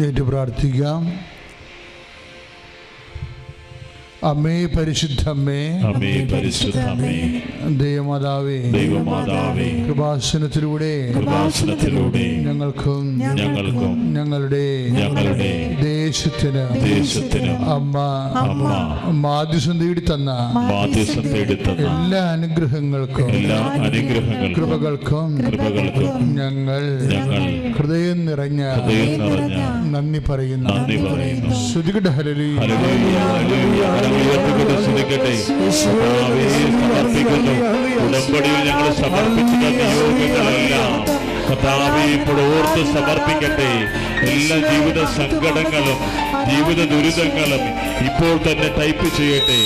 ഏറ്റു പ്രാർത്ഥിക്കാം. അമ്മേ പരിശുദ്ധമ്മേ അമ്മേ പരിശുദ്ധ അമ്മേ ദൈവമാതാവേ ദൈവമാതാവേ കൃപാസനത്തിലൂടെ കൃപാസനത്തിലൂടെ ഞങ്ങൾക്കും ഞങ്ങൾക്കും ഞങ്ങളുടെ ഞങ്ങളുടെ ദേശത്തിന്. ദേശത്തിന്. അമ്മ. അമ്മ. മാധ്യസം തേടി തന്ന. മാധ്യസം തേടി തന്ന. എല്ലാ അനുഗ്രഹങ്ങൾക്കും. എല്ലാ അനുഗ്രഹങ്ങൾക്കും. കൃപകൾക്കും. കൃപകൾക്കും. ഞങ്ങൾ ഞങ്ങൾ ഹൃദയം നിറഞ്ഞ ഹൃദയം നിറഞ്ഞ നന്ദി പറയുന്നു. നന്ദി പറയുന്നു. ശ്രുതികട ഹരലി സ്തുതിക്കട്ടെ. സമർപ്പിക്കുന്നു. ഉടമ്പടിയിൽ ഞങ്ങൾ നിയോഗങ്ങളെല്ലാം കർത്താവെ ഇപ്പോൾ ഓർത്ത് സമർപ്പിക്കട്ടെ. എല്ലാ ജീവിത സങ്കടങ്ങളും ജീവിത ദുരിതങ്ങളും ഇപ്പോൾ തന്നെ ടൈപ്പ് ചെയ്യട്ടെ.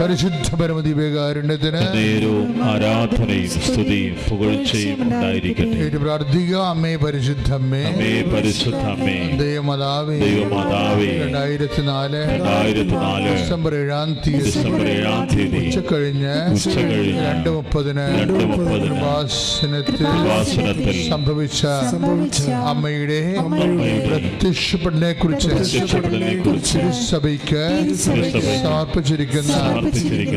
പരിശുദ്ധ പരമതി വേകാരുണ്യത്തിന് നേരവും ആരാധനയും സ്തുതിയും പുകഴ്ചയും ഉണ്ടായിരിക്കട്ടെ. പ്രാർത്ഥിക്കുക. അമ്മേ അമ്മേ പരിശുദ്ധ അമ്മേ ദൈവമാതാവേ. ദൈവമാതാവേ. രണ്ടായിരത്തി നാല് രണ്ടായിരത്തി നാല് ഡിസംബർ ഏഴാം തീയതി. ഡിസംബർ ഏഴാം തീയതി. ഉച്ചക്കഴിഞ്ഞ് ഉച്ചകഴിഞ്ഞ് രണ്ട് മുപ്പതിന് രണ്ട് മുപ്പതിന് കൃപാസനത്തിൽ കൃപാസനത്തിൽ സംഭവിച്ച അമ്മയുടെ പ്രത്യക്ഷപ്പെടലിനെ കുറിച്ച് സഭയ്ക്ക് സമർപ്പിച്ചിരിക്കുന്ന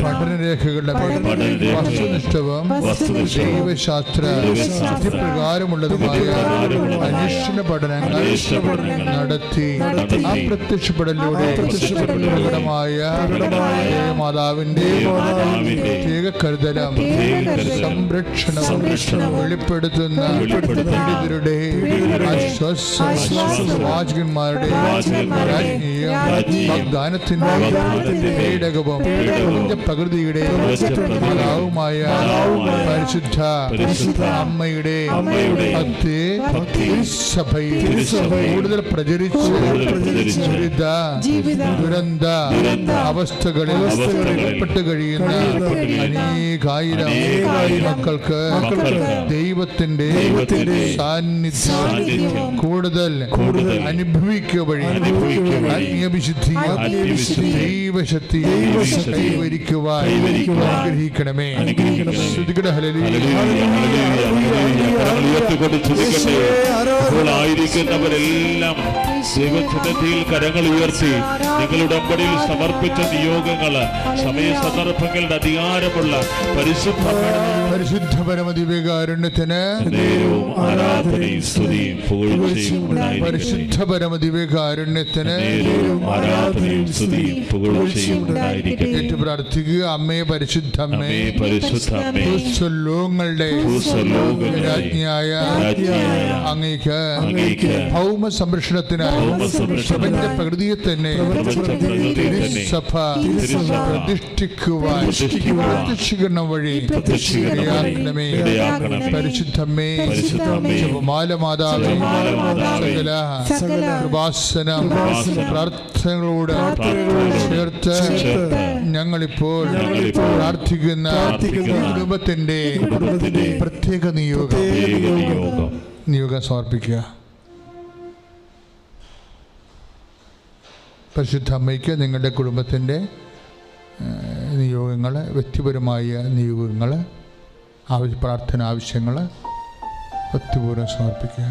പഠനരേഖകളുടെ വസ്തുനിഷ്ഠവും ദൈവശാസ്ത്ര വിധിപ്രകാരമുള്ള അന്വേഷണ പഠനങ്ങൾ നടത്തി അപ്രത്യക്ഷപ്പെടലിലൂടെ പ്രകടമായ മാതാവിന്റെ ദൈവമാതാവിന്റെ പ്രത്യേക കരുതലും പ്രത്യേക കരുതലും സംരക്ഷണവും വെളിപ്പെടുത്തുന്ന പീഡിതരുടെ ആശ്വാസവാചകന്മാരുടെ പ്രവാചകന്മാരുടെ രാജ്ഞിയും വാഗ്ദാനത്തിന്റെ പേടകവും പ്രകൃതിയുടെ മാതാവുമായ പരിശുദ്ധ അമ്മയുടെ ഭക്തി സഭയിൽ കൂടുതൽ പ്രചരിച്ച് ദുരിത ദുരന്ത അവസ്ഥകളിൽ പെട്ട് കഴിയുന്ന അനേകായിരം മക്കൾക്ക് ദൈവത്തിന്റെ സാന്നിധ്യം കൂടുതൽ അനുഭവിക്കുക വഴി ആത്മീയ ആത്മീയവിശുദ്ധി ദൈവശക്തി കൈവരിക്കുവാൻ അനുഗ്രഹിക്കണമേ. ആയിരിക്കുന്നവരെല്ലാം ദൈവസന്നിധിയിൽ കരങ്ങൾ ഉയർത്തി നിങ്ങളുടെ ഉടമ്പടിയിൽ സമർപ്പിച്ച നിയോഗങ്ങൾ സമയ സന്ദർഭങ്ങളുടെ അധികാരമുള്ള പരിശുദ്ധ പരിശുദ്ധ ഉണ്ടായിരിക്കട്ടെ. പരിശുദ്ധ ഉണ്ടായിരിക്കട്ടെ. ഏറ്റു പ്രാർത്ഥിക്കുക. അമ്മേ പരിശുദ്ധ അമ്മേ. പരിശുദ്ധ ഭൂസ്വലോകങ്ങളുടെ രാജ്ഞിയായ അങ്ങേക്ക് ഭൗമ സംരക്ഷണത്തിനായി പ്രപഞ്ച പ്രകൃതിയെ തന്നെ സഭ പ്രതിഷ്ഠിക്കുവാൻ പ്രത്യക്ഷീകരണം വഴി പരിശുദ്ധമേ ഇടയാക്കണമേ. പരിശുദ്ധമ്മേ ജപമാല മാതാവേ സകല കൃപാസനം പ്രാർത്ഥനകളോട് ചേർത്ത് ഞങ്ങളിപ്പോൾ പ്രാർത്ഥിക്കുന്ന കുടുംബത്തിന്റെ കുടുംബത്തിന്റെ പ്രത്യേക നിയോഗം. പ്രത്യേക നിയോഗം. നിയോഗം സമർപ്പിക്കുക. പരിശുദ്ധ അമ്മയ്ക്ക് നിങ്ങളുടെ കുടുംബത്തിന്റെ നിയോഗങ്ങൾ വ്യക്തിപരമായ നിയോഗങ്ങൾ ആവശ്യ പ്രാർത്ഥന ആവശ്യങ്ങൾ ഭക്തിപൂർവം സമർപ്പിക്കുക.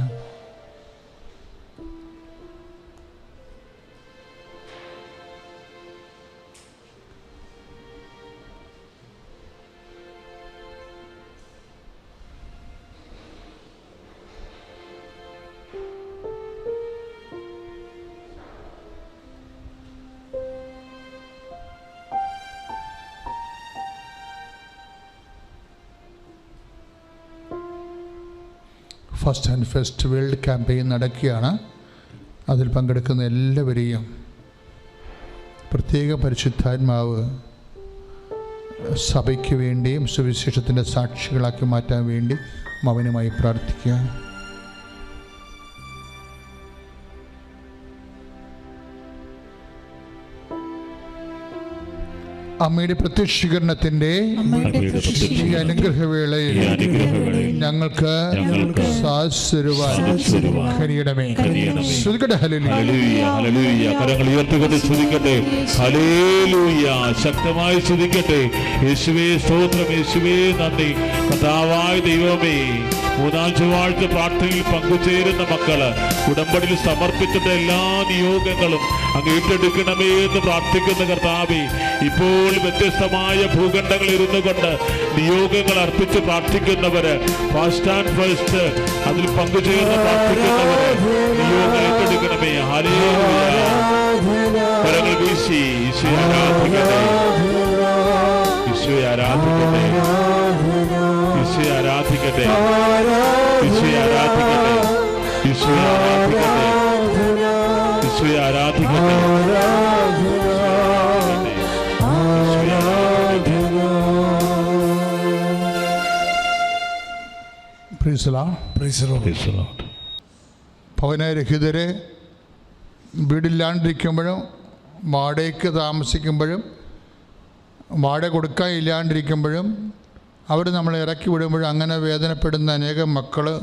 First and first world campaign നടക്കുകയാണ്. അതിൽ പങ്കെടുക്കുന്ന എല്ലാവരെയും പ്രത്യേക പരിശുദ്ധാത്മാവ് സഭയ്ക്ക് വേണ്ടിയും സുവിശേഷത്തിന്റെ സാക്ഷികളാക്കി മാറ്റാൻ വേണ്ടി മൗനമായി പ്രാർത്ഥിക്കുക അമ്മയുടെ പ്രത്യക്ഷീകരണത്തിന്റെ ഈ അനുഗ്രഹവേളയിൽ ഞങ്ങൾക്ക്. കരങ്ങൾ ഉയർത്തിക്കൊണ്ട് ശക്തമായി ശ്രദ്ധിക്കട്ടെ. യേശുവേ സ്തോത്രം യേശുവേ നന്ദി. കഥാവായ ദൈവമേ. മൂന്നാം ചൊവ്വാഴ്ച പ്രാർത്ഥനയിൽ പങ്കുചേരുന്ന മക്കൾ ഉടമ്പടിയിൽ സമർപ്പിച്ചിട്ട എല്ലാ നിയോഗങ്ങളും അങ്ങ് ഏറ്റെടുക്കണമേ എന്ന് പ്രാർത്ഥിക്കുന്ന കർത്താവി ഇപ്പോൾ വ്യത്യസ്തമായ ഭൂഖണ്ഡങ്ങളിൽ ഇരുന്നു കൊണ്ട് നിയോഗങ്ങൾ അർപ്പിച്ച് പ്രാർത്ഥിക്കുന്നവര് ഫസ്റ്റ് ആൻഡ് ഫസ്റ്റ് അതിൽ പങ്കുചേരുന്ന പ്രാർത്ഥിക്കുന്നവര് നിയോഗം ഏറ്റെടുക്കണമേ. ഹല്ലേലൂയ കരങ്ങൾ വീശി ആരാധിക്കട്ടെ. ആരാധിക്കട്ടെ. ഈശോയെ ആരാധിക്കട്ടെ. ഈശോയെ ആരാധിക്കട്ടെ. ഈശോയെ ആരാധിക്കട്ടെ. ഈശോയെ ആരാധിക്കട്ടെ. ഭവനരഹിതരെ വീടില്ലാണ്ടിരിക്കുമ്പോഴും വാടകയ്ക്ക് താമസിക്കുമ്പോഴും വാടക കൊടുക്കാൻ ഇല്ലാണ്ടിരിക്കുമ്പോഴും അവർ നമ്മളെ ഇറക്കി വിടുമ്പോൾ അങ്ങനെ വേദനപ്പെടുന്ന അനേകം മക്കൾ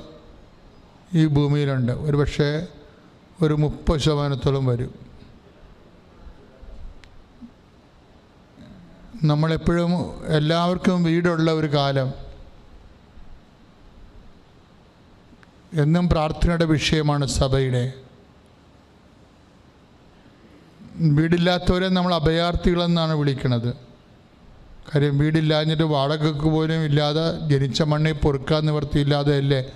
ഈ ഭൂമിയിലുണ്ട്. ഒരുപക്ഷെ ഒരു മുപ്പത് ശതമാനത്തോളം വരും. നമ്മളെപ്പോഴും എല്ലാവർക്കും വീടുള്ള ഒരു കാലം. എന്നും പ്രാർത്ഥനയുടെ വിഷയമാണ് സഭയുടെ. വീടില്ലാത്തവരെ നമ്മൾ അഭയാർത്ഥികളെന്നാണ് വിളിക്കുന്നത്. കാര്യം വീടില്ലാഞ്ഞിട്ട് വാടകയ്ക്ക് പോലും ഇല്ലാതെ ജനിച്ച മണ്ണിൽ പൊറുക്കാൻ നിവർത്തിയില്ലാതെയല്ലേ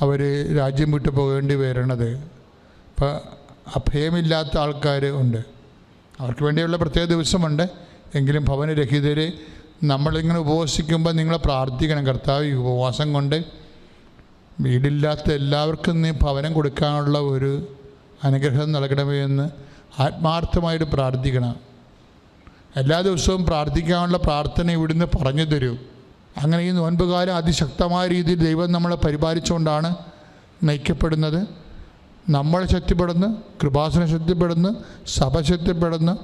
അവർ രാജ്യം വിട്ട് പോകേണ്ടി വരണത്? അപ്പം അഭയമില്ലാത്ത ആൾക്കാർ ഉണ്ട്. അവർക്ക് വേണ്ടിയുള്ള പ്രത്യേക ദിവസമുണ്ട്. എങ്കിലും ഭവനരഹിതർ നമ്മളിങ്ങനെ ഉപവസിക്കുമ്പോൾ നിങ്ങളെ പ്രാർത്ഥിക്കണം. കർത്താവ് ഉപവാസം കൊണ്ട് വീടില്ലാത്ത എല്ലാവർക്കും നീ ഭവനം കൊടുക്കാനുള്ള ഒരു അനുഗ്രഹം നൽകണമേ എന്ന് ആത്മാർത്ഥമായിട്ട് പ്രാർത്ഥിക്കണം. എല്ലാ ദിവസവും പ്രാർത്ഥിക്കാനുള്ള പ്രാർത്ഥന ഇവിടുന്ന് പറഞ്ഞു തരൂ. അങ്ങനെ ഈ നോൻപുകാലം അതിശക്തമായ രീതിയിൽ ദൈവം നമ്മളെ പരിപാലിച്ചുകൊണ്ടാണ് നയിക്കപ്പെടുന്നത്. നമ്മൾ ശക്തിപ്പെടുന്നു കൃപാസന ശക്തിപ്പെടുന്നു സഭ ശക്തിപ്പെടുന്നു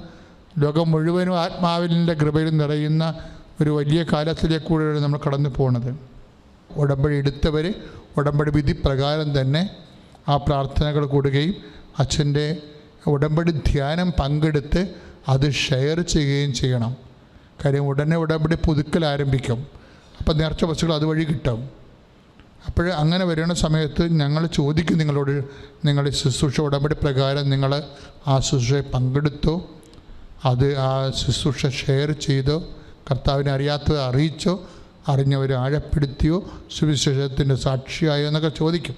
ലോകം മുഴുവനും ആത്മാവിന്റെ കൃപയിൽ നിറയുന്ന ഒരു വലിയ കാലത്തിലേക്കൂടെയാണ് നമ്മൾ കടന്നു പോകുന്നത് ഉടമ്പടി എടുത്തവർ ഉടമ്പടി വിധി പ്രകാരം തന്നെ ആ പ്രാർത്ഥനകൾ കൂടുകയും അച്ഛന്റെ ഉടമ്പടി ധ്യാനം പങ്കെടുത്ത് അത് ഷെയർ ചെയ്യുകയും ചെയ്യണം. കാര്യം ഉടനെ ഉടമ്പടി പുതുക്കൽ ആരംഭിക്കും. അപ്പം നേർച്ച ബസ്സുകൾ അതുവഴി കിട്ടും. അപ്പോൾ അങ്ങനെ വരുന്ന സമയത്ത് ഞങ്ങൾ ചോദിക്കും നിങ്ങളോട് നിങ്ങൾ ശുശ്രൂഷ ഉടമ്പടി പ്രകാരം നിങ്ങൾ ആ ശുശ്രൂഷയെ പങ്കെടുത്തോ? അത് ആ ശുശ്രൂഷ ഷെയർ ചെയ്തോ? കർത്താവിനെ അറിയാത്തത് അറിയിച്ചോ? അറിഞ്ഞവരെ ആഴപ്പെടുത്തിയോ? സുവിശേഷത്തിന്റെ സാക്ഷിയായോ? എന്നൊക്കെ ചോദിക്കും.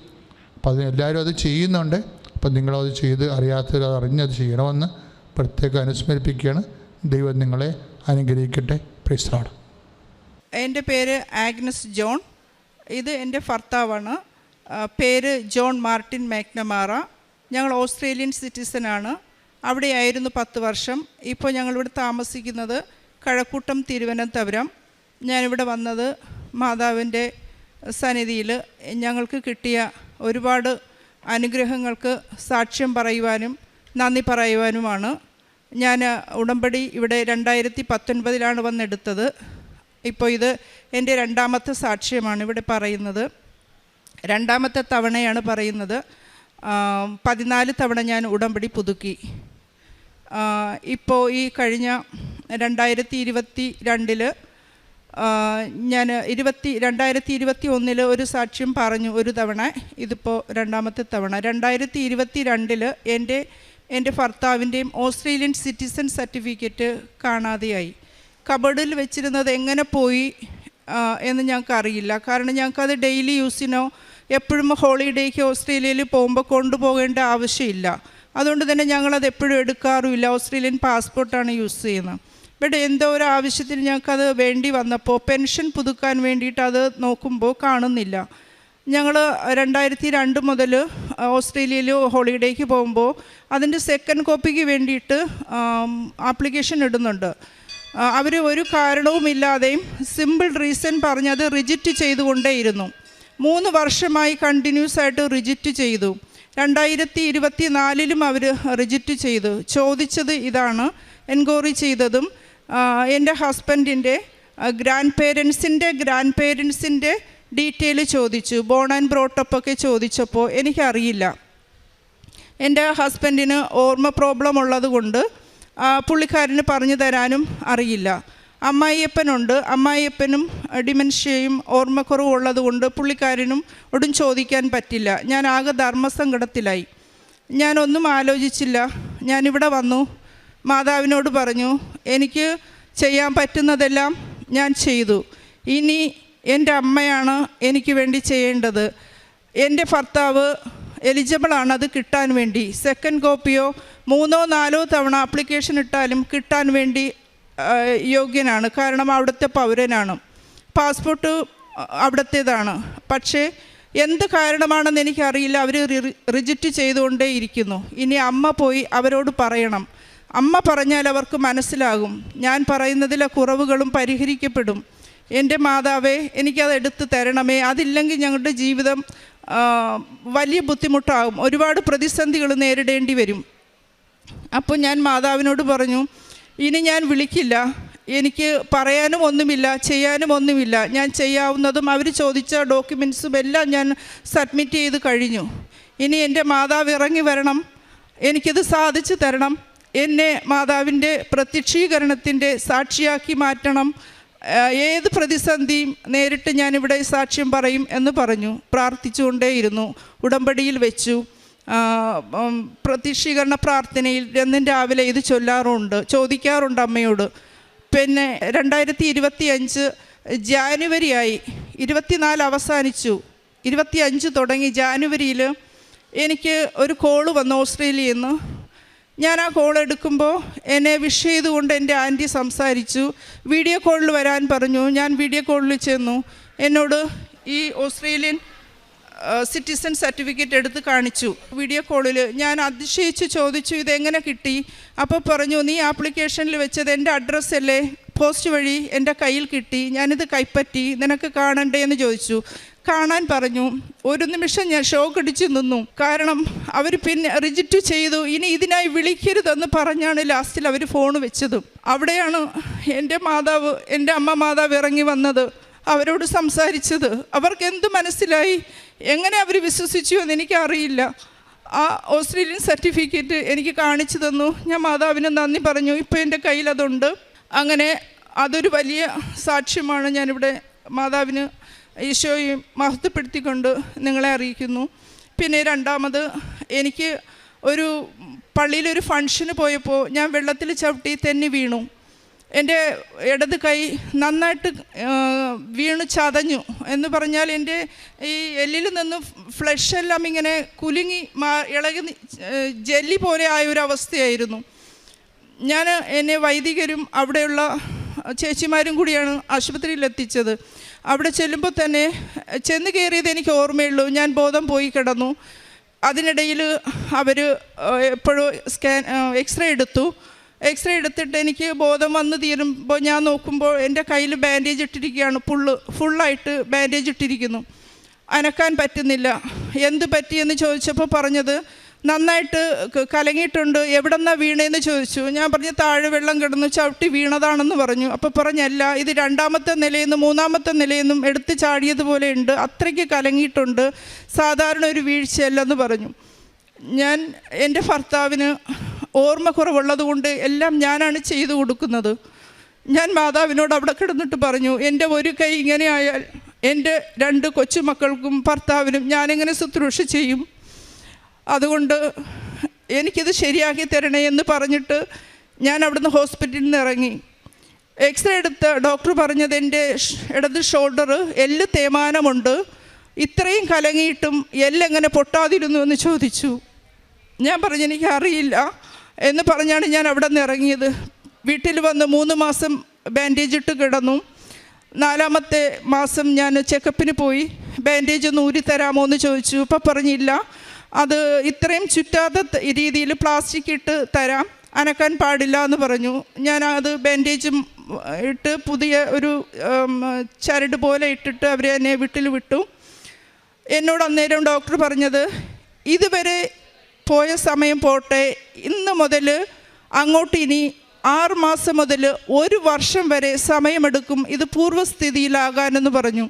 അപ്പം അത് എല്ലാവരും അത് ചെയ്യുന്നുണ്ട്. അപ്പം നിങ്ങളത് ചെയ്ത് അറിയാത്തവരത് അറിഞ്ഞത് ചെയ്യണമെന്ന് പ്രത്യേകം അനുസ്മരിപ്പിക്കുകയാണ്. ദൈവം നിങ്ങളെ അനുഗ്രഹിക്കട്ടെ. പ്രൈസ്ലാട് എന്റെ പേര് ആഗ്നസ് ജോൺ. ഇത് എന്റെ ഭർത്താവാണ്. പേര് ജോൺ മാർട്ടിൻ മാക്നമാറ ഞങ്ങൾ ഓസ്ട്രേലിയൻ സിറ്റിസനാണ് അവിടെയായിരുന്നു പത്ത് വർഷം. ഇപ്പോൾ ഞങ്ങളിവിടെ താമസിക്കുന്നത് കഴക്കൂട്ടം തിരുവനന്തപുരം. ഞാനിവിടെ വന്നത് മാതാവിന്റെ സന്നിധിയിൽ. ഞങ്ങൾക്ക് കിട്ടിയ ഒരുപാട് അനുഗ്രഹങ്ങൾക്ക് സാക്ഷ്യം പറയുവാനും നന്ദി പറയുവാനുമാണ്. ഞാൻ ഉടമ്പടി ഇവിടെ രണ്ടായിരത്തി പത്തൊൻപതിലാണ് വന്നെടുത്തത്. ഇപ്പോൾ ഇത് എന്റെ രണ്ടാമത്തെ സാക്ഷ്യമാണ് ഇവിടെ പറയുന്നത്. രണ്ടാമത്തെ തവണയാണ് പറയുന്നത്. പതിനാല് തവണ ഞാൻ ഉടമ്പടി പുതുക്കി. ഇപ്പോൾ ഈ കഴിഞ്ഞ രണ്ടായിരത്തി ഇരുപത്തി രണ്ടിൽ ഞാൻ ഇരുപത്തി രണ്ടായിരത്തി ഇരുപത്തി ഒന്നിൽ ഒരു സാക്ഷ്യം പറഞ്ഞു ഒരു തവണ. ഇതിപ്പോൾ രണ്ടാമത്തെ തവണ. രണ്ടായിരത്തി ഇരുപത്തി രണ്ടിൽ എന്റെ എന്റെ ഭർത്താവിന്റെയും ഓസ്ട്രേലിയൻ സിറ്റിസൺ സർട്ടിഫിക്കറ്റ് കാണാതെയായി. കബഡിൽ വെച്ചിരുന്നത് എങ്ങനെ പോയി എന്ന് ഞങ്ങൾക്ക് അറിയില്ല കാരണം ഞങ്ങൾക്കത് ഡെയിലി യൂസിനോ എപ്പോഴും ഹോളിഡേക്ക് ഓസ്ട്രേലിയയിൽ പോകുമ്പോൾ കൊണ്ടുപോകേണ്ട ആവശ്യമില്ല. അതുകൊണ്ട് തന്നെ ഞങ്ങളത് എപ്പോഴും എടുക്കാറുമില്ല. ഓസ്ട്രേലിയൻ പാസ്പോർട്ടാണ് യൂസ് ചെയ്യുന്നത്. ബട്ട് എന്തോ ഒരു ആവശ്യത്തിന് ഞങ്ങൾക്കത് വേണ്ടി വന്നപ്പോൾ പെൻഷൻ പുതുക്കാൻ വേണ്ടിയിട്ട് അത് നോക്കുമ്പോൾ കാണുന്നില്ല. ഞങ്ങൾ രണ്ടായിരത്തി രണ്ട് മുതൽ ഓസ്ട്രേലിയയിൽ ഹോളിഡേക്ക് പോകുമ്പോൾ അതിന്റെ സെക്കൻഡ് കോപ്പിക്ക് വേണ്ടിയിട്ട് ആപ്ലിക്കേഷൻ ഇടുന്നുണ്ട്. അവർ ഒരു കാരണവുമില്ലാതെയും സിമ്പിൾ റീസൺ പറഞ്ഞത് അത് റിജക്റ്റ് ചെയ്തുകൊണ്ടേയിരുന്നു. മൂന്ന് വർഷമായി കണ്ടിന്യൂസ് ആയിട്ട് റിജിറ്റ് ചെയ്തു. രണ്ടായിരത്തി ഇരുപത്തി നാലിലും അവർ റിജക്റ്റ് ചെയ്തു. ചോദിച്ചത് ഇതാണ്. എൻക്വയറി ചെയ്തതും എന്റെ ഹസ്ബൻഡിന്റെ ഗ്രാൻഡ് പേരൻസിന്റെ ഗ്രാൻഡ് പേരൻസിന്റെ ഡീറ്റെയിൽ ചോദിച്ചു ബോൺ ആൻഡ് ബ്രോട്ടപ്പ് ഒക്കെ ചോദിച്ചപ്പോൾ എനിക്കറിയില്ല. എന്റെ ഹസ്ബൻഡിന് ഓർമ്മ പ്രോബ്ലം ഉള്ളത് കൊണ്ട് പുള്ളിക്കാരന് പറഞ്ഞു തരാനും അറിയില്ല. അമ്മായിയപ്പനുണ്ട്. അമ്മായിയപ്പനും ഡിമെൻഷ്യയും ഓർമ്മക്കുറവും ഉള്ളതുകൊണ്ട് പുള്ളിക്കാരനും ഒടും ചോദിക്കാൻ പറ്റില്ല. ഞാൻ ആകെ ധർമ്മസങ്കടത്തിലായി. ഞാനൊന്നും ആലോചിച്ചില്ല. ഞാനിവിടെ വന്നു. മാതാവിനോട് പറഞ്ഞു എനിക്ക് ചെയ്യാൻ പറ്റുന്നതെല്ലാം ഞാൻ ചെയ്തു. ഇനി എന്റെ അമ്മയാണ് എനിക്ക് വേണ്ടി ചെയ്യേണ്ടത്. എന്റെ ഭർത്താവ് എലിജിബിളാണ് അത് കിട്ടാൻ വേണ്ടി. സെക്കൻഡ് കോപ്പിയോ മൂന്നോ നാലോ തവണ ആപ്ലിക്കേഷൻ ഇട്ടാലും കിട്ടാൻ വേണ്ടി യോഗ്യനാണ്. കാരണം അവിടുത്തെ പൗരനാണ്. പാസ്പോർട്ട് അവിടുത്തേതാണ്. പക്ഷേ എന്ത് കാരണമാണെന്ന് എനിക്കറിയില്ല. അവർ റിജക്റ്റ് ചെയ്തുകൊണ്ടേ ഇരിക്കുന്നു. ഇനി അമ്മ പോയി അവരോട് പറയണം. അമ്മ പറഞ്ഞാൽ അവർക്ക് മനസ്സിലാകും. ഞാൻ പറയുന്നതിലെ കുറവുകളും പരിഹരിക്കപ്പെടും. എന്റെ മാതാവേ എനിക്കത് എടുത്തു തരണമേ. അതില്ലെങ്കിൽ ഞങ്ങളുടെ ജീവിതം വലിയ ബുദ്ധിമുട്ടാകും. ഒരുപാട് പ്രതിസന്ധികൾ നേരിടേണ്ടി വരും. അപ്പോൾ ഞാൻ മാതാവിനോട് പറഞ്ഞു ഇനി ഞാൻ വിളിക്കില്ല. എനിക്ക് പറയാനും ഒന്നുമില്ല ചെയ്യാനും ഒന്നുമില്ല. ഞാൻ ചെയ്യാവുന്നതും അവർ ചോദിച്ച ഡോക്യുമെൻസും എല്ലാം ഞാൻ സബ്മിറ്റ് ചെയ്ത് കഴിഞ്ഞു. ഇനി എന്റെ മാതാവ് ഇറങ്ങി വരണം. എനിക്കിത് സാധിച്ചു തരണം. എന്നെ മാതാവിന്റെ പ്രത്യക്ഷീകരണത്തിന്റെ സാക്ഷിയാക്കി മാറ്റണം. ഏത് പ്രതിസന്ധിയും നേരിട്ട് ഞാനിവിടെ സാക്ഷ്യം പറയും എന്ന് പറഞ്ഞു പ്രാർത്ഥിച്ചുകൊണ്ടേയിരുന്നു ഉടമ്പടിയിൽ വെച്ചു. പ്രതീക്ഷീകരണ പ്രാർത്ഥനയിൽ എന്നും രാവിലെ ഇത് ചൊല്ലാറുണ്ട് ചോദിക്കാറുണ്ട് അമ്മയോട്. പിന്നെ രണ്ടായിരത്തി ഇരുപത്തി അഞ്ച് ജാനുവരി ആയി ഇരുപത്തിനാല് അവസാനിച്ചു. ഇരുപത്തി അഞ്ച് തുടങ്ങി ജാനുവരിയിൽ എനിക്ക് ഒരു കോൾ വന്നു ഓസ്ട്രേലിയയിൽ നിന്ന്. ഞാൻ ആ കോൾ എടുക്കുമ്പോൾ എന്നെ വിഷ് ചെയ്തുകൊണ്ട് എന്റെ ആന്റി സംസാരിച്ചു. വീഡിയോ കോളിൽ വരാൻ പറഞ്ഞു. ഞാൻ വീഡിയോ കോളിൽ ചെന്നു. എന്നോട് ഈ ഓസ്ട്രേലിയൻ സിറ്റിസൺ സർട്ടിഫിക്കറ്റ് എടുത്ത് കാണിച്ചു. വീഡിയോ കോളിൽ ഞാൻ അതിശയിച്ച് ചോദിച്ചു ഇതെങ്ങനെ കിട്ടി? അപ്പോൾ പറഞ്ഞു നീ ആപ്ലിക്കേഷനിൽ വെച്ചത് എന്റെ അഡ്രസ്സല്ലേ പോസ്റ്റ് വഴി എന്റെ കയ്യിൽ കിട്ടി. ഞാനിത് കൈപ്പറ്റി. നിനക്ക് കാണണ്ടേ? എന്ന് ചോദിച്ചു. കാണാൻ പറഞ്ഞു. ഒരു നിമിഷം ഞാൻ ഷോക്ക് അടിച്ച് നിന്നു. കാരണം അവർ പിന്നെ റിജക്റ്റ് ചെയ്തു. ഇനി ഇതിനായി വിളിക്കരുതെന്ന് പറഞ്ഞാണ് ലാസ്റ്റിൽ അവർ ഫോൺ വെച്ചതും. അവിടെയാണ് എന്റെ മാതാവ് എന്റെ അമ്മ മാതാവ് ഇറങ്ങി വന്നത്. അവരോട് സംസാരിച്ചത്. അവർക്ക് എന്ത് മനസ്സിലായി? എങ്ങനെ അവർ വിശ്വസിച്ചു എന്ന് എനിക്കറിയില്ല. ആ ഓസ്ട്രേലിയൻ സർട്ടിഫിക്കറ്റ് എനിക്ക് കാണിച്ചു തന്നു. ഞാൻ മാതാവിന് നന്ദി പറഞ്ഞു. ഇപ്പോൾ എന്റെ കയ്യിൽ അതുണ്ട്. അങ്ങനെ അതൊരു വലിയ സാക്ഷ്യമാണ് ഞാനിവിടെ മാതാവിന് ഈശോയും മഹത്വപ്പെടുത്തിക്കൊണ്ട് നിങ്ങളെ അറിയിക്കുന്നു. പിന്നെ രണ്ടാമത് എനിക്ക് ഒരു പള്ളിയിലൊരു ഫങ്ഷന് പോയപ്പോൾ ഞാൻ വെള്ളത്തിൽ ചവിട്ടി തെന്നി വീണു. എന്റെ ഇടത് കൈ നന്നായിട്ട് വീണ് ചതഞ്ഞു എന്ന് പറഞ്ഞാൽ എന്റെ ഈ എല്ലിൽ നിന്ന് ഫ്ലഷ് എല്ലാം ഇങ്ങനെ കുലുങ്ങി മാ ഇളകി ജെല്ലി പോലെ ആയ ഒരു അവസ്ഥയായിരുന്നു ഞാൻ എന്നെ വൈദികരും അവിടെയുള്ള ചേച്ചിമാരും കൂടിയാണ് ആശുപത്രിയിൽ എത്തിച്ചത് അവിടെ ചെല്ലുമ്പോൾ തന്നെ ചെന്ന് കയറിയത് എനിക്ക് ഓർമ്മയുള്ളൂ. ഞാൻ ബോധം പോയി കിടന്നു. അതിനിടയിൽ അവർ എപ്പോഴും സ്കാൻ എക്സ്റേ എടുത്തു. എക്സ്റേ എടുത്തിട്ട് എനിക്ക് ബോധം വന്ന് തീരുമ്പോൾ ഞാൻ നോക്കുമ്പോൾ എന്റെ കയ്യിൽ ബാൻഡേജ് ഇട്ടിരിക്കുകയാണ്. ഫുള്ള് ഫുള്ളായിട്ട് ബാൻഡേജ് ഇട്ടിരിക്കുന്നു. അനക്കാൻ പറ്റുന്നില്ല. എന്ത് പറ്റിയെന്ന് ചോദിച്ചപ്പോൾ പറഞ്ഞത് നന്നായിട്ട് കലങ്ങിയിട്ടുണ്ട് കലങ്ങിയിട്ടുണ്ട് എവിടെന്നാ വീണേന്ന് ചോദിച്ചു. ഞാൻ പറഞ്ഞു താഴെ വെള്ളം കിടന്നു ചവിട്ടി വീണതാണെന്ന് പറഞ്ഞു. അപ്പോൾ പറഞ്ഞല്ല ഇത് രണ്ടാമത്തെ നിലയിൽ മൂന്നാമത്തെ നിലയിൽ നിന്നും എടുത്ത് ചാടിയതുപോലെ ഉണ്ട്. അത്രയ്ക്ക് കലങ്ങിയിട്ടുണ്ട്. സാധാരണ ഒരു വീഴ്ചയല്ലെന്ന് പറഞ്ഞു. ഞാൻ എന്റെ ഭർത്താവിന് ഓർമ്മക്കുറവുള്ളത് കൊണ്ട് എല്ലാം ഞാനാണ് ചെയ്തു കൊടുക്കുന്നത്. ഞാൻ മാതാവിനോട് അവിടെ കിടന്നിട്ട് പറഞ്ഞു എന്റെ ഒരു കൈ ഇങ്ങനെ ആയാൽ എന്റെ രണ്ട് കൊച്ചുമക്കൾക്കും ഭർത്താവിനും ഞാനെങ്ങനെ ശുശ്രൂഷ ചെയ്യും? അതുകൊണ്ട് എനിക്കിത് ശരിയാക്കി തരണേ എന്ന് പറഞ്ഞിട്ട് ഞാൻ അവിടുന്ന് ഹോസ്പിറ്റലിൽ നിന്ന് ഇറങ്ങി. എക്സ്റേ എടുത്ത് ഡോക്ടർ പറഞ്ഞത് എന്റെ ഇടത് ഷോൾഡർ എല്ല് തേമാനമുണ്ട് ഇത്രയും കലങ്ങിയിട്ടും എല്ലെങ്ങനെ പൊട്ടാതിരുന്നു എന്ന് ചോദിച്ചു. ഞാൻ പറഞ്ഞു എനിക്ക് അറിയില്ല എന്ന് പറഞ്ഞാണ് ഞാൻ അവിടെ നിന്ന് ഇറങ്ങിയത്. വീട്ടിൽ വന്ന് മൂന്ന് മാസം ബാൻഡേജ് ഇട്ട് കിടന്നു. നാലാമത്തെ മാസം ഞാൻ ചെക്കപ്പിന് പോയി. ബാൻഡേജ് ഒന്ന് ഊരി തരാമോ എന്ന് ചോദിച്ചു. ഇപ്പം പറഞ്ഞില്ല. അത് ഇത്രയും ചുറ്റാത്ത രീതിയിൽ പ്ലാസ്റ്റിക് ഇട്ട് തരാം. അനക്കാൻ പാടില്ല എന്ന് പറഞ്ഞു. ഞാൻ അത് ബാൻഡേജും ഇട്ട് പുതിയ ഒരു ചരട് പോലെ ഇട്ടിട്ട് അവർ എന്നെ വീട്ടിൽ വിട്ടു. എന്നോട് അന്നേരം ഡോക്ടർ പറഞ്ഞത് ഇതുവരെ പോയ സമയം പോട്ടെ. ഇന്ന് മുതൽ അങ്ങോട്ട് ഇനി ആറ് മാസം മുതൽ ഒരു വർഷം വരെ സമയമെടുക്കും. ഇത് പൂർവസ്ഥിതിയിലാകാനെന്ന് പറഞ്ഞു.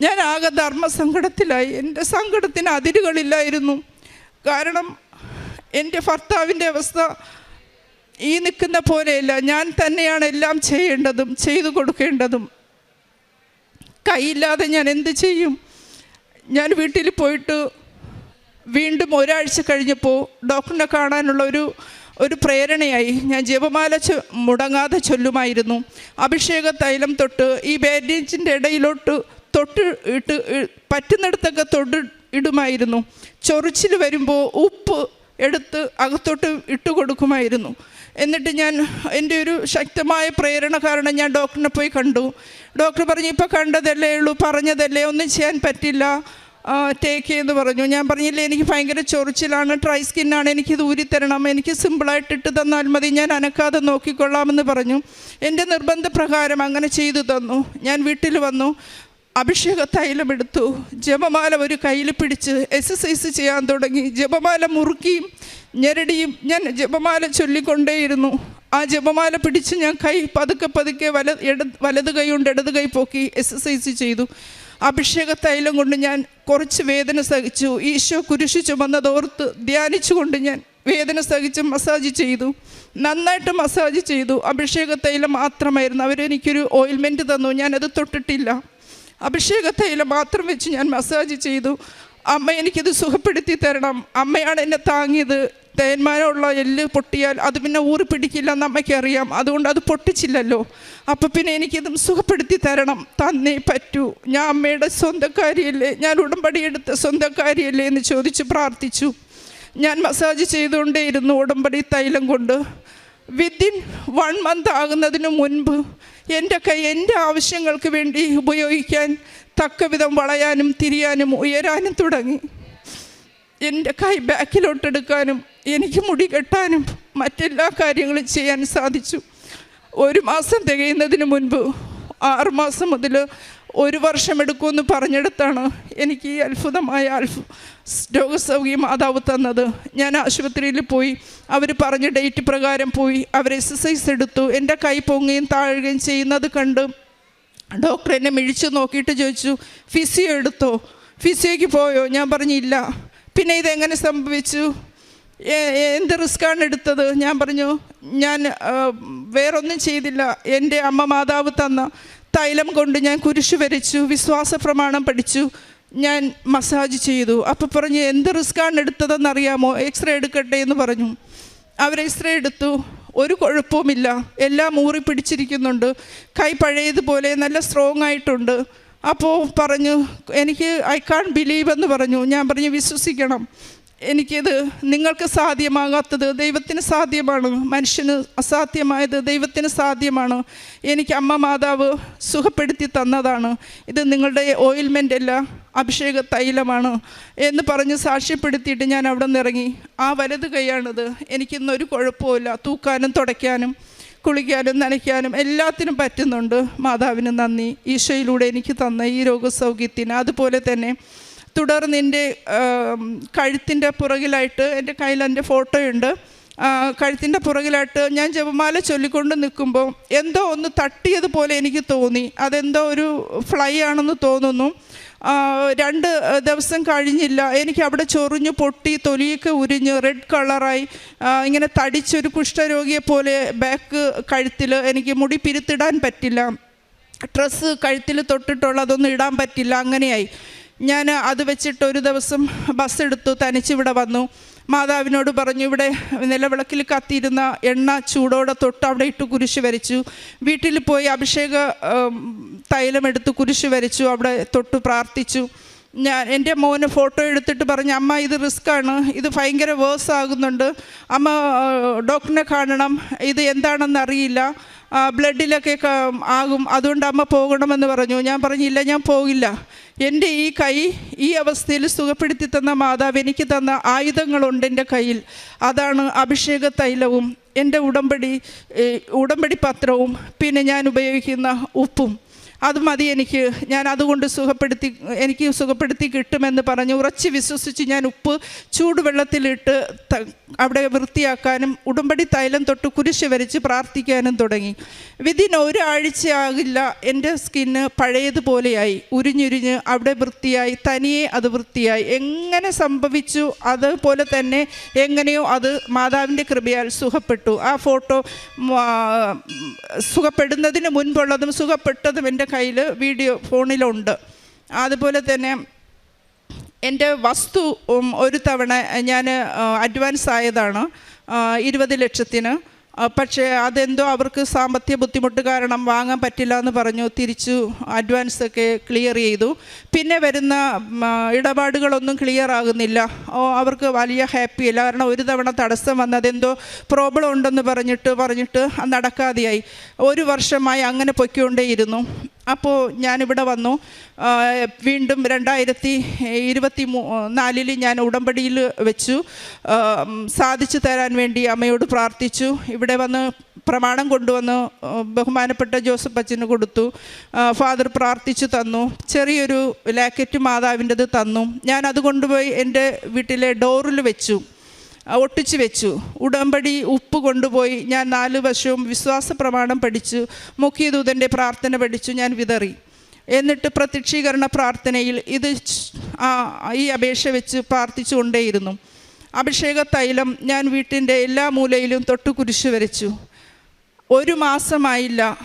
ഞാൻ ആകെ ധർമ്മസങ്കടത്തിലായി. എന്റെ സങ്കടത്തിന് അതിരുകളില്ലായിരുന്നു. കാരണം എന്റെ ഭർത്താവിന്റെ അവസ്ഥ ഈ നിൽക്കുന്ന പോലെയല്ല. ഞാൻ തന്നെയാണ് എല്ലാം ചെയ്യേണ്ടതും ചെയ്തു കൊടുക്കേണ്ടതും. കൈയില്ലാതെ ഞാൻ എന്ത് ചെയ്യും? ഞാൻ വീട്ടിൽ പോയിട്ട് വീണ്ടും ഒരാഴ്ച കഴിഞ്ഞപ്പോൾ ഡോക്ടറിനെ കാണാനുള്ള ഒരു ഒരു പ്രേരണയായി. ഞാൻ ജപമാല ചൊ മുടങ്ങാതെ ചൊല്ലുമായിരുന്നു. അഭിഷേക തൈലം തൊട്ട് ഈ ബാൻഡേജിന്റെ ഇടയിലോട്ട് തൊട്ട് ഇട്ട് പറ്റുന്നിടത്തൊക്കെ തൊട്ട് ഇടുമായിരുന്നു. ചൊറിച്ചിൽ വരുമ്പോൾ ഉപ്പ് എടുത്ത് അകത്തോട്ട് ഇട്ട് കൊടുക്കുമായിരുന്നു. എന്നിട്ട് ഞാൻ എന്റെ ഒരു ശക്തമായ പ്രേരണ കാരണം ഞാൻ ഡോക്ടറിനെ പോയി കണ്ടു. ഡോക്ടർ പറഞ്ഞു ഇപ്പോൾ കണ്ടതല്ലേ ഉള്ളൂ പറഞ്ഞതല്ലേ ഒന്നും ചെയ്യാൻ പറ്റില്ല. ടേക്ക് ചെയ്ത് പറഞ്ഞു. ഞാൻ പറഞ്ഞില്ലേ എനിക്ക് ഭയങ്കര ചൊറിച്ചിലാണ് ഡ്രൈ സ്കിന്നാണ് എനിക്കിത് ഊരിത്തരണം എനിക്ക് സിമ്പിളായിട്ട് ഇട്ട് തന്നാൽ മതി ഞാൻ അനക്കാതെ നോക്കിക്കൊള്ളാമെന്ന് പറഞ്ഞു. എന്റെ നിർബന്ധപ്രകാരം അങ്ങനെ ചെയ്തു തന്നു. ഞാൻ വീട്ടിൽ വന്നു. അഭിഷേക തൈലം എടുത്തു. ജപമാല ഒരു കയ്യിൽ പിടിച്ച് എക്സസൈസ് ചെയ്യാൻ തുടങ്ങി. ജപമാല മുറുക്കിയും ഞെരടിയും ഞാൻ ജപമാല ചൊല്ലിക്കൊണ്ടേയിരുന്നു. ആ ജപമാല പിടിച്ച് ഞാൻ കൈ പതുക്കെ പതുക്കെ വല ഇട വലത് കൈ കൊണ്ട് ഇടത് കൈ പോക്കി എക്സസൈസ് ചെയ്തു. അഭിഷേക തൈലം കൊണ്ട് ഞാൻ കുറച്ച് വേദന സഹിച്ചു. ഈശോ കുരിശു ചുമന്നതോർത്ത് ധ്യാനിച്ചുകൊണ്ട് ഞാൻ വേദന സഹിച്ച് മസാജ് ചെയ്തു. നന്നായിട്ട് മസാജ് ചെയ്തു. അഭിഷേക തൈലം മാത്രമായിരുന്നു. അവരെനിക്കൊരു ഓയിൽമെന്റ് തന്നു. ഞാനത് തൊട്ടിട്ടില്ല. അഭിഷേക തൈലം മാത്രം വെച്ച് ഞാൻ മസാജ് ചെയ്തു. അമ്മ എനിക്കിത് സുഖപ്പെടുത്തി തരണം. അമ്മയാണ് എന്നെ താങ്ങിയത്. തേന്മാനുള്ള എല്ല് പൊട്ടിയാൽ അത് പിന്നെ ഊറി പിടിക്കില്ല എന്ന് അമ്മയ്ക്കറിയാം. അതുകൊണ്ട് അത് പൊട്ടിച്ചില്ലല്ലോ. അപ്പം പിന്നെ എനിക്കിതും സുഖപ്പെടുത്തി തരണം. തന്നേ പറ്റൂ. ഞാൻ അമ്മയുടെ സ്വന്തക്കാരിയല്ലേ? ഞാൻ ഉടമ്പടി എടുത്ത സ്വന്തക്കാരിയല്ലേ എന്ന് ചോദിച്ച് പ്രാർത്ഥിച്ചു. ഞാൻ മസാജ് ചെയ്തുകൊണ്ടേയിരുന്നു ഉടമ്പടി തൈലം കൊണ്ട്. വിത്തിൻ വൺ മന്ത് ആകുന്നതിന് മുൻപ് എന്റെ കൈ എന്റെ ആവശ്യങ്ങൾക്ക് വേണ്ടി ഉപയോഗിക്കാൻ തക്കവിധം വളയാനും തിരിയാനും ഉയരാനും തുടങ്ങി. എന്റെ കൈ ബാക്കിലോട്ടെടുക്കാനും എനിക്ക് മുടി കെട്ടാനും മറ്റെല്ലാ കാര്യങ്ങളും ചെയ്യാൻ സാധിച്ചു. ഒരു മാസം തികയുന്നതിന് മുൻപ് ആറുമാസം മുതൽ ഒരു വർഷം എടുക്കുമെന്ന് പറഞ്ഞെടുത്താണ് എനിക്ക് ഈ അത്ഭുതമായ അത്ഭു രോഗസൗകര്യം മാതാവ് തന്നത്. ഞാൻ ആശുപത്രിയിൽ പോയി അവർ പറഞ്ഞ ഡേറ്റ് പ്രകാരം പോയി അവർ എക്സസൈസ് എടുത്തു എന്റെ കൈ പൊങ്ങുകയും താഴുകയും ചെയ്യുന്നത് കണ്ട് ഡോക്ടർ എന്നെ മിഴിച്ചു നോക്കിയിട്ട് ചോദിച്ചു ഫിസിയോ എടുത്തോ? ഫിസിയോയ്ക്ക് പോയോ? ഞാൻ പറഞ്ഞില്ല പിന്നെ ഇതെങ്ങനെ സംഭവിച്ചു? എന്ത് റിസ്ക്കാണ് എടുത്തത്? ഞാൻ പറഞ്ഞു ഞാൻ വേറൊന്നും ചെയ്തില്ല. എന്റെ അമ്മ മാതാവ് തന്ന തൈലം കൊണ്ട് ഞാൻ കുരിശ് വരച്ചു വിശ്വാസ പ്രമാണം പഠിച്ചു ഞാൻ മസാജ് ചെയ്തു. അപ്പോൾ പറഞ്ഞു എന്ത് റിസ്ക്കാണ് എടുത്തതെന്ന് എടുത്തതെന്നറിയാമോ? എക്സ്റേ എടുക്കട്ടെ എന്ന് പറഞ്ഞു. അവർ എക്സ്റേ എടുത്തു. ഒരു കുഴപ്പവുമില്ല. എല്ലാം ഊറി പിടിച്ചിരിക്കുന്നുണ്ട്. കൈ പഴയതുപോലെ നല്ല സ്ട്രോങ് ആയിട്ടുണ്ട്. അപ്പോൾ പറഞ്ഞു എനിക്ക് ഐ കാൺ ബിലീവ് എന്ന് പറഞ്ഞു. ഞാൻ പറഞ്ഞു വിശ്വസിക്കണം. എനിക്കിത് നിങ്ങൾക്ക് സാധ്യമാകാത്തത് ദൈവത്തിന് സാധ്യമാണ്. മനുഷ്യന് അസാധ്യമായത് ദൈവത്തിന് സാധ്യമാണ്. എനിക്ക് അമ്മ മാതാവ് സുഖപ്പെടുത്തി തന്നതാണ്. ഇത് നിങ്ങളുടെ ഓയിൽമെന്റ് അല്ല അഭിഷേക തൈലമാണ് എന്ന് പറഞ്ഞ് സാക്ഷ്യപ്പെടുത്തിയിട്ട് ഞാൻ അവിടെ നിന്ന് ഇറങ്ങി. ആ വലത് കൈയാണിത്. എനിക്കിന്നൊരു കുഴപ്പമില്ല തൂക്കാനും തുടയ്ക്കാനും കുളിക്കാനും നനയ്ക്കാനും എല്ലാത്തിനും പറ്റുന്നുണ്ട്. മാതാവിന് നന്ദി. ഈശോയിലൂടെ എനിക്ക് തന്ന ഈ രോഗസൗഖ്യത്തിന്. അതുപോലെ തന്നെ തുടർന്ന് എന്റെ കഴുത്തിന്റെ പുറകിലായിട്ട് എന്റെ കയ്യിൽ എന്റെ ഫോട്ടോയുണ്ട്. കഴുത്തിന്റെ പുറകിലായിട്ട് ഞാൻ ജപമാല ചൊല്ലിക്കൊണ്ട് നിൽക്കുമ്പോൾ എന്തോ ഒന്ന് തട്ടിയതുപോലെ എനിക്ക് തോന്നി. അതെന്തോ ഒരു ഫ്ലൈ ആണെന്ന് തോന്നുന്നു. രണ്ട് ദിവസം കഴിഞ്ഞില്ല. എനിക്ക് അവിടെ ചൊറിഞ്ഞു പൊട്ടി തൊലിയൊക്കെ ഉരിഞ്ഞ് റെഡ് കളറായി ഇങ്ങനെ തടിച്ചൊരു കുഷ്ഠരോഗിയെ പോലെ ബാക്ക് കഴുത്തിൽ എനിക്ക് മുടി പിരുത്തിടാൻ പറ്റില്ല. ഡ്രസ്സ് കഴുത്തിൽ തൊട്ടിട്ടുള്ളതൊന്നും ഇടാൻ പറ്റില്ല. അങ്ങനെയായി. ഞാൻ അത് വെച്ചിട്ട് ഒരു ദിവസം ബസ് എടുത്തു തനിച്ചിവിടെ വന്നു. മാതാവിനോട് പറഞ്ഞു ഇവിടെ നിലവിളക്കിൽ കത്തിയിരുന്ന എണ്ണ ചൂടോടെ തൊട്ട് അവിടെ ഇട്ട് കുരിശ് വരച്ചു. വീട്ടിൽ പോയി അഭിഷേക തൈലം തൈലമെടുത്ത് കുരിശ് വരച്ചു അവിടെ തൊട്ട് പ്രാർത്ഥിച്ചു. ഞാൻ എന്റെ മോന് ഫോട്ടോ എടുത്തിട്ട് പറഞ്ഞു അമ്മ ഇത് റിസ്ക്കാണ് ഇത് ഭയങ്കര വേഴ്സ് ആകുന്നുണ്ട്. അമ്മ ഡോക്ടറിനെ കാണണം. ഇത് എന്താണെന്ന് അറിയില്ല. ബ്ലഡിലൊക്കെ ആകും. അതുകൊണ്ട് അമ്മ പോകണമെന്ന് പറഞ്ഞു. ഞാൻ പറഞ്ഞില്ല ഞാൻ പോകില്ല. എന്റെ ഈ കൈ ഈ അവസ്ഥയിൽ സുഖപ്പെടുത്തി തന്ന മാതാവ് എനിക്ക് തന്ന ആയുധങ്ങളുണ്ട് എന്റെ കയ്യിൽ. അതാണ് അഭിഷേക തൈലവും എന്റെ ഉടമ്പടി ഉടമ്പടി പത്രവും പിന്നെ ഞാൻ ഉപയോഗിക്കുന്ന ഉപ്പും. അത് മതി എനിക്ക് ഞാൻ അതുകൊണ്ട് സുഖപ്പെടുത്തി എനിക്ക് സുഖപ്പെടുത്തി കിട്ടുമെന്ന് പറഞ്ഞ്. ഉറച്ച് വിശ്വസിച്ച് ഞാൻ ഉപ്പ് ചൂടുവെള്ളത്തിലിട്ട് അവിടെ വൃത്തിയാക്കാനും ഉടുമ്പടി തൈലം തൊട്ട് കുരിശ് വരച്ച് പ്രാർത്ഥിക്കാനും തുടങ്ങി. വിതിൻ ഒരാഴ്ചയാകില്ല എന്റെ സ്കിന്ന് പഴയതുപോലെയായി. ഉരിഞ്ഞുരിഞ്ഞ് അവിടെ വൃത്തിയായി തനിയെ അത് വൃത്തിയായി. എങ്ങനെ സംഭവിച്ചു അതുപോലെ തന്നെ എങ്ങനെയോ അത് മാതാവിന്റെ കൃപയാൽ സുഖപ്പെട്ടു. ആ ഫോട്ടോ സുഖപ്പെടുന്നതിന് മുൻപുള്ളതും സുഖപ്പെട്ടതും എന്റെ കയ്യിൽ വീഡിയോ ഫോണിലുണ്ട്. അതുപോലെ തന്നെ എന്റെ വസ്തു ഒരു തവണ ഞാൻ അഡ്വാൻസ് ആയതാണ് ഇരുപത് ലക്ഷത്തിന്. പക്ഷേ അതെന്തോ അവർക്ക് സാമ്പത്തിക ബുദ്ധിമുട്ട് കാരണം വാങ്ങാൻ പറ്റില്ല എന്ന് പറഞ്ഞു തിരിച്ചു അഡ്വാൻസ് ഒക്കെ ക്ലിയർ ചെയ്തു. പിന്നെ വരുന്ന ഇടപാടുകളൊന്നും ക്ലിയർ ആകുന്നില്ല. അവർക്ക് വലിയ ഹാപ്പി അല്ല. കാരണം ഒരു തവണ തടസ്സം വന്നത് എന്തോ പ്രോബ്ലം ഉണ്ടെന്ന് പറഞ്ഞിട്ട് പറഞ്ഞിട്ട് നടക്കാതെയായി. ഒരു വർഷമായി അങ്ങനെ പൊയ്ക്കൊണ്ടേയിരുന്നു. അപ്പോൾ ഞാനിവിടെ വന്നു. വീണ്ടും രണ്ടായിരത്തി ഇരുപത്തി മൂ നാലിൽ ഞാൻ ഉടമ്പടിയിൽ വെച്ചു. സാധിച്ചു തരാൻ വേണ്ടി അമ്മയോട് പ്രാർത്ഥിച്ചു. ഇവിടെ വന്ന് പ്രമാണം കൊണ്ടുവന്ന് ബഹുമാനപ്പെട്ട ജോസഫ് അച്ഛന് കൊടുത്തു. ഫാദർ പ്രാർത്ഥിച്ചു തന്നു. ചെറിയൊരു ലാക്കറ്റ് മാതാവിന്റെത് തന്നു. ഞാൻ അത് കൊണ്ടുപോയി എന്റെ വീട്ടിലെ ഡോറിൽ വെച്ചു. ഒട്ടിച്ചു വെച്ചു. ഉടമ്പടി ഉപ്പ് കൊണ്ടുപോയി ഞാൻ നാല് വശവും വിശ്വാസ പ്രമാണം പഠിച്ചു. മുഖ്യദൂതന്റെ പ്രാർത്ഥന പഠിച്ചു ഞാൻ വിതറി. എന്നിട്ട് പ്രത്യക്ഷീകരണ പ്രാർത്ഥനയിൽ ഇത് ഈ അപേക്ഷ വെച്ച് പ്രാർത്ഥിച്ചു കൊണ്ടേയിരുന്നു. അഭിഷേക തൈലം ഞാൻ വീട്ടിന്റെ എല്ലാ മൂലയിലും തൊട്ടു കുരിശു വരച്ചു. ഒരു മാസമായില്ല.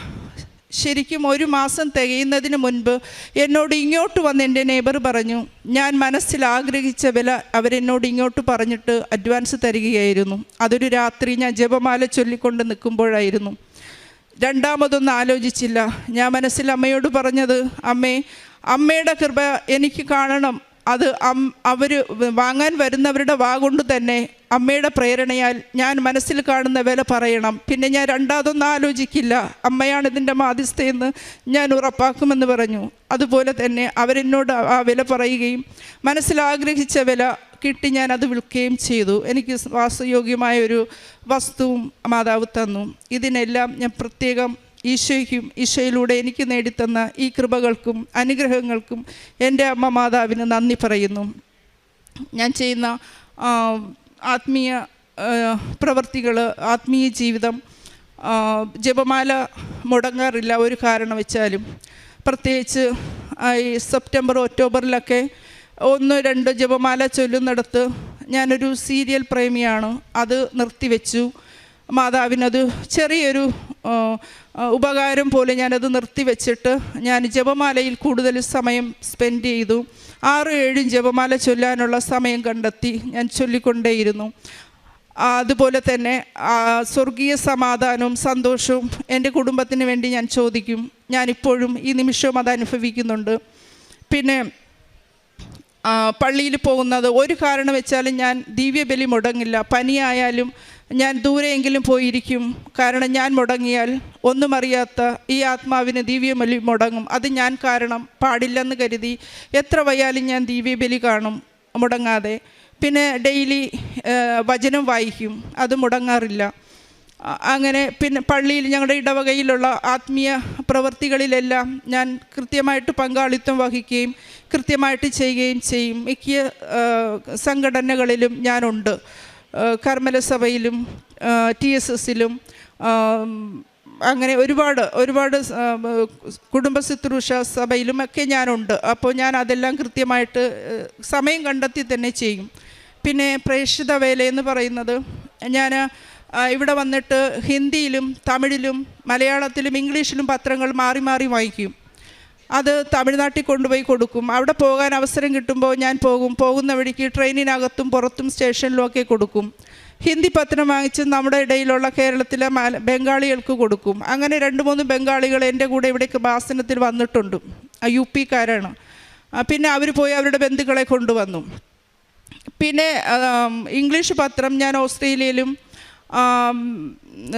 ശരിക്കും ഒരു മാസം തികയുന്നതിന് മുൻപ് എന്നോട് ഇങ്ങോട്ട് വന്ന് എന്റെ നെയ്ബർ പറഞ്ഞു ഞാൻ മനസ്സിൽ ആഗ്രഹിച്ച വില അവരെന്നോട് ഇങ്ങോട്ട് പറഞ്ഞിട്ട് അഡ്വാൻസ് തരികയായിരുന്നു. അതൊരു രാത്രി ഞാൻ ജപമാല ചൊല്ലിക്കൊണ്ട് നിൽക്കുമ്പോഴായിരുന്നു. രണ്ടാമതൊന്നും ആലോചിച്ചില്ല. ഞാൻ മനസ്സിൽ അമ്മയോട് പറഞ്ഞത് അമ്മേ അമ്മയുടെ കൃപ എനിക്ക് കാണണം. അത് അവർ വാങ്ങാൻ വരുന്നവരുടെ വാ കൊണ്ട് തന്നെ അമ്മയുടെ പ്രേരണയാൽ ഞാൻ മനസ്സിൽ കാണുന്ന വില പറയണം. പിന്നെ ഞാൻ രണ്ടാതൊന്നും ആലോചിക്കില്ല. അമ്മയാണ് ഇതിന്റെ മാധ്യസ്ഥയെന്ന് ഞാൻ ഉറപ്പാക്കുമെന്ന് പറഞ്ഞു. അതുപോലെ തന്നെ അവരെന്നോട് ആ വില പറയുകയും മനസ്സിലാഗ്രഹിച്ച വില കിട്ടി ഞാൻ അത് വിൽക്കുകയും ചെയ്തു. എനിക്ക് വാസയോഗ്യമായ ഒരു വസ്തുവും മാതാവ് തന്നു. ഇതിനെല്ലാം ഞാൻ പ്രത്യേകം ഈശോയ്ക്കും ഈശോയിലൂടെ എനിക്ക് നേടിത്തന്ന ഈ കൃപകൾക്കും അനുഗ്രഹങ്ങൾക്കും എന്റെ അമ്മ മാതാവിന് നന്ദി പറയുന്നു. ഞാൻ ചെയ്യുന്ന ആത്മീയ പ്രവർത്തികൾ ആത്മീയ ജീവിതം ജപമാല മുടങ്ങാറില്ല ഒരു കാരണം വെച്ചാലും. പ്രത്യേകിച്ച് ഈ സെപ്റ്റംബർ ഒക്ടോബറിലൊക്കെ ഒന്ന് രണ്ട് ജപമാല ചൊല്ലുന്നിടത്ത് ഞാനൊരു സീരിയൽ പ്രേമിയാണ്. അത് നിർത്തിവെച്ചു. മാതാവിനത് ചെറിയൊരു ഉപകാരം പോലെ ഞാനത് നിർത്തിവെച്ചിട്ട് ഞാൻ ജപമാലയിൽ കൂടുതൽ സമയം സ്പെൻഡ് ചെയ്തു. ആറ് ഏഴും ജപമാല ചൊല്ലാനുള്ള സമയം കണ്ടെത്തി ഞാൻ ചൊല്ലിക്കൊണ്ടേയിരുന്നു. അതുപോലെ തന്നെ സ്വർഗീയ സമാധാനവും സന്തോഷവും എന്റെ കുടുംബത്തിന് വേണ്ടി ഞാൻ ചോദിക്കും. ഞാനിപ്പോഴും ഈ നിമിഷവും അത് അനുഭവിക്കുന്നുണ്ട്. പിന്നെ പള്ളിയിൽ പോകുന്നത് ഒരു കാരണം വെച്ചാലും ഞാൻ ദിവ്യബലി മുടങ്ങില്ല. പനിയായാലും ഞാൻ ദൂരെയെങ്കിലും പോയിരിക്കും. കാരണം ഞാൻ മുടങ്ങിയാൽ ഒന്നും അറിയാത്ത ഈ ആത്മാവിന് ദിവ്യബലി മുടങ്ങും. അത് ഞാൻ കാരണം പാടില്ലെന്ന് കരുതി എത്ര വയ്യാലും ഞാൻ ദിവ്യബലി കാണും മുടങ്ങാതെ. പിന്നെ ഡെയിലി വചനം വായിക്കും. അത് മുടങ്ങാറില്ല. അങ്ങനെ പിന്നെ പള്ളിയിൽ ഞങ്ങളുടെ ഇടവകയിലുള്ള ആത്മീയ പ്രവൃത്തികളിലെല്ലാം ഞാൻ കൃത്യമായിട്ട് പങ്കാളിത്തം വഹിക്കുകയും കൃത്യമായിട്ട് ചെയ്യുകയും ചെയ്യും. മിക്ക സംഘടനകളിലും ഞാനുണ്ട്. ആ, കർമ്മല സഭയിലും ടി എസ് എസിലും അങ്ങനെ ഒരുപാട് ഒരുപാട് കുടുംബ ശുശ്രൂഷ സഭയിലും ഒക്കെ ഞാനുണ്ട്. അപ്പോൾ ഞാൻ അതെല്ലാം കൃത്യമായിട്ട് സമയം കണ്ടെത്തി തന്നെ ചെയ്യും. പിന്നെ പ്രേക്ഷിത വേലയെന്ന് പറയുന്നത് ഞാൻ ഇവിടെ വന്നിട്ട് ഹിന്ദിയിലും തമിഴിലും മലയാളത്തിലും ഇംഗ്ലീഷിലും പത്രങ്ങൾ മാറി മാറി വായിക്കും. അത് തമിഴ്നാട്ടിൽ കൊണ്ടുപോയി കൊടുക്കും. അവിടെ പോകാൻ അവസരം കിട്ടുമ്പോൾ ഞാൻ പോകും. പോകുന്ന വഴിക്ക് ട്രെയിനിനകത്തും പുറത്തും സ്റ്റേഷനിലും ഒക്കെ കൊടുക്കും. ഹിന്ദി പത്രം വാങ്ങിച്ച് നമ്മുടെ ഇടയിലുള്ള കേരളത്തിലെ ബംഗാളികൾക്ക് കൊടുക്കും. അങ്ങനെ രണ്ട് മൂന്ന് ബംഗാളികൾ എന്റെ കൂടെ ഇവിടേക്ക് ഭാസനത്തിൽ വന്നിട്ടുണ്ട്. യു പിക്കാരാണ്. പിന്നെ അവർ പോയി അവരുടെ ബന്ധുക്കളെ കൊണ്ടുവന്നു. പിന്നെ ഇംഗ്ലീഷ് പത്രം ഞാൻ ഓസ്ട്രേലിയയിലും ആം,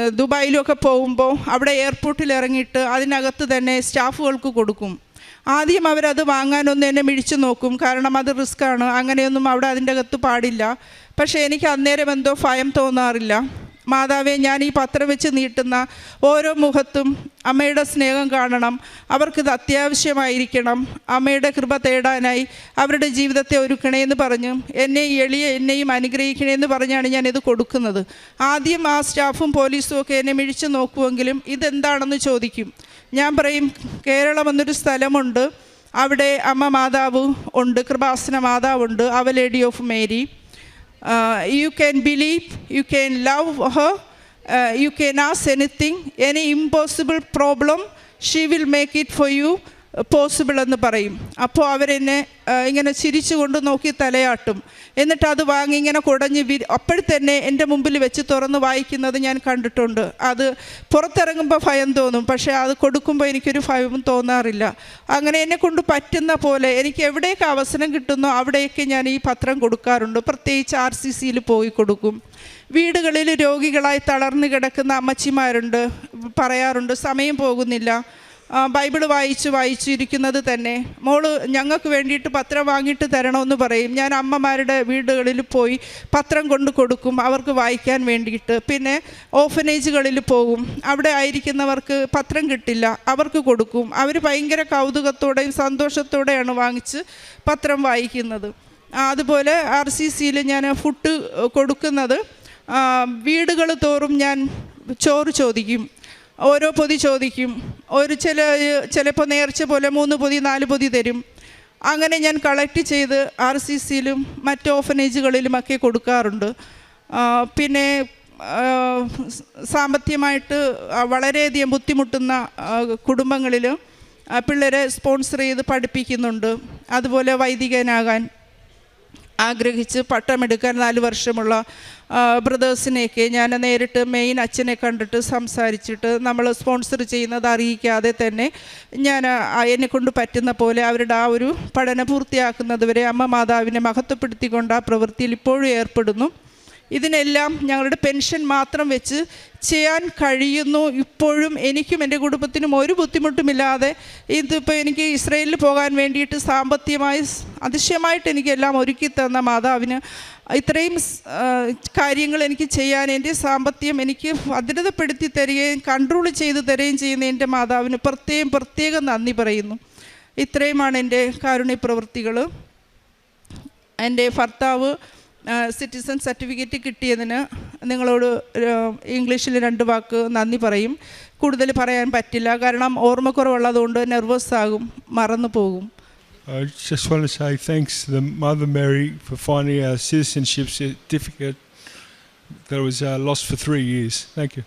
ദുബായിലും ഒക്കെ പോകുമ്പോൾ അവിടെ എയർപോർട്ടിൽ ഇറങ്ങിയിട്ട് അതിനകത്ത് തന്നെ സ്റ്റാഫുകൾക്ക് കൊടുക്കും. ആദ്യം അവരത് വാങ്ങാനൊന്നും എന്നെ മിഴിച്ചു നോക്കും. കാരണം അത് റിസ്ക്കാണ്. അങ്ങനെയൊന്നും അവിടെ അതിന്റെ അകത്ത് പാടില്ല. പക്ഷേ എനിക്ക് അന്നേരം എന്തോ ഭയം തോന്നാറില്ല. മാതാവെ ഞാൻ ഈ പത്രം വെച്ച് നീട്ടുന്ന ഓരോ മുഖത്തും അമ്മയുടെ സ്നേഹം കാണണം. അവർക്കിത് അത്യാവശ്യമായിരിക്കണം. അമ്മയുടെ കൃപ തേടാനായി അവരുടെ ജീവിതത്തെ ഒരുക്കണേന്ന് പറഞ്ഞു എന്നെ എളിയ എന്നെയും അനുഗ്രഹിക്കണേന്ന് പറഞ്ഞാണ് ഞാനിത് കൊടുക്കുന്നത്. ആദ്യം ആ സ്റ്റാഫും പോലീസും ഒക്കെ എന്നെ മിഴിച്ചു നോക്കുമെങ്കിലും ഇതെന്താണെന്ന് ചോദിക്കും. ഞാൻ പറയും കേരളം എന്നൊരു സ്ഥലമുണ്ട്. അവിടെ അമ്മ മാതാവ് ഉണ്ട് Kripasana മാതാവുണ്ട് our lady of Mary you can believe you can love her you can ask anything, any impossible problem, she will make it for you possible എന്ന് പറയും. അപ്പോൾ അവരെന്നെ ആ, ഇങ്ങനെ ചിരിച്ചുകൊണ്ട് നോക്കി തലയാട്ടും. എന്നിട്ട് അത് വാങ്ങി ഇങ്ങനെ കുടഞ്ഞ് വി അപ്പോഴത്തന്നെ എന്റെ മുമ്പിൽ വെച്ച് തുറന്ന് വായിക്കുന്നത് ഞാൻ കണ്ടിട്ടുണ്ട്. അത് പുറത്തിറങ്ങുമ്പോൾ ഭയം തോന്നും. പക്ഷേ അത് കൊടുക്കുമ്പോൾ എനിക്കൊരു ഭയവും തോന്നാറില്ല. അങ്ങനെ എന്നെ കൊണ്ട് പറ്റുന്ന പോലെ എനിക്ക് എവിടെയൊക്കെ അവസരം കിട്ടുന്നോ അവിടെയൊക്കെ ഞാൻ ഈ പത്രം കൊടുക്കാറുണ്ട്. പ്രത്യേകിച്ച് ആർ സി സിയിൽ പോയി കൊടുക്കും. വീടുകളിൽ രോഗികളായി തളർന്നു കിടക്കുന്ന അമ്മച്ചിമാരുണ്ട് പറയാറുണ്ട് സമയം പോകുന്നില്ല. ആ, ബൈബിൾ വായിച്ച് വായിച്ചിരിക്കുന്നത് തന്നെ. മോൾ ഞങ്ങൾക്ക് വേണ്ടിയിട്ട് പത്രം വാങ്ങിയിട്ട് തരണമെന്ന് പറയും. ഞാൻ അമ്മമാരുടെ വീടുകളിൽ പോയി പത്രം കൊണ്ട് കൊടുക്കും അവർക്ക് വായിക്കാൻ വേണ്ടിയിട്ട്. പിന്നെ ഓഫനേജുകളിൽ പോകും. അവിടെ ആയിരിക്കുന്നവർക്ക് പത്രം കിട്ടില്ല അവർക്ക് കൊടുക്കും. അവർ ഭയങ്കര കൗതുകത്തോടെയും സന്തോഷത്തോടെയാണ് വാങ്ങിച്ച് പത്രം വായിക്കുന്നത്. അതുപോലെ ആർ സി സിയിൽ ഞാൻ ഫുഡ് കൊടുക്കുന്നത്. വീടുകൾ തോറും ഞാൻ ചോറ് ചോദിക്കും. ഓരോ പൊതി ചോദിക്കും. ഒരു ചില ചിലപ്പോൾ നേർച്ച പോലെ മൂന്ന് പൊതി നാല് പൊതി തരും. അങ്ങനെ ഞാൻ കളക്ട് ചെയ്ത് ആർ സി സിയിലും മറ്റ് ഓഫനേജുകളിലുമൊക്കെ കൊടുക്കാറുണ്ട്. പിന്നെ സാമ്പത്തികമായിട്ട് വളരെയധികം ബുദ്ധിമുട്ടുന്ന കുടുംബങ്ങളിൽ പിള്ളേരെ സ്പോൺസർ ചെയ്ത് പഠിപ്പിക്കുന്നുണ്ട്. അതുപോലെ വൈദികനാകാൻ. ആഗ്രഹിച്ച് പട്ടമെടുക്കാൻ നാല് വർഷമുള്ള ബ്രദേഴ്സിനെയൊക്കെ ഞാൻ നേരിട്ട് മെയിൻ അച്ഛനെ കണ്ടിട്ട് സംസാരിച്ചിട്ട് നമ്മൾ സ്പോൺസർ ചെയ്യുന്നത് അറിയിക്കാതെ തന്നെ ഞാൻ എന്നെ കൊണ്ട് പറ്റുന്ന പോലെ അവരുടെ ആ ഒരു പഠനം പൂർത്തിയാക്കുന്നതുവരെ അമ്മ മാതാവിനെ മഹത്വപ്പെടുത്തിക്കൊണ്ട് ആ പ്രവൃത്തിയിൽ ഇപ്പോഴും ഏർപ്പെടുന്നു. ഇതിനെല്ലാം ഞങ്ങളുടെ പെൻഷൻ മാത്രം വെച്ച് ചെയ്യാൻ കഴിയുന്നു. ഇപ്പോഴും എനിക്കും എന്റെ കുടുംബത്തിനും ഒരു ബുദ്ധിമുട്ടുമില്ലാതെ ഇതിപ്പോൾ എനിക്ക് ഇസ്രയേലിൽ പോകാൻ വേണ്ടിയിട്ട് സാമ്പത്തികമായി അതിശയമായിട്ട് എനിക്കെല്ലാം ഒരുക്കി തന്ന മാതാവിന് ഇത്രയും കാര്യങ്ങൾ എനിക്ക് ചെയ്യാൻ എന്റെ സാമ്പത്തികം എനിക്ക് ഭദ്രതപ്പെടുത്തി തരികയും കൺട്രോൾ ചെയ്ത് തരികയും ചെയ്യുന്ന എന്റെ മാതാവിന് പ്രത്യേകം പ്രത്യേകം നന്ദി പറയുന്നു. ഇത്രയുമാണ് എന്റെ കാരുണ്യ പ്രവൃത്തികൾ എന്റെ ഭർത്താവ് സിറ്റിസൺ സർട്ടിഫിക്കറ്റ് കിട്ടിയതിന് നിങ്ങളോട് ഇംഗ്ലീഷിൽ രണ്ട് വാക്ക് നന്ദി പറയും കൂടുതൽ പറയാൻ പറ്റില്ല കാരണം ഓർമ്മക്കുറവുള്ളതുകൊണ്ട് നെർവസ് ആകും മറന്നു പോകും I just want to say thanks to the Mother Mary for finding our citizenship certificate that was uh, lost for three years. Thank you.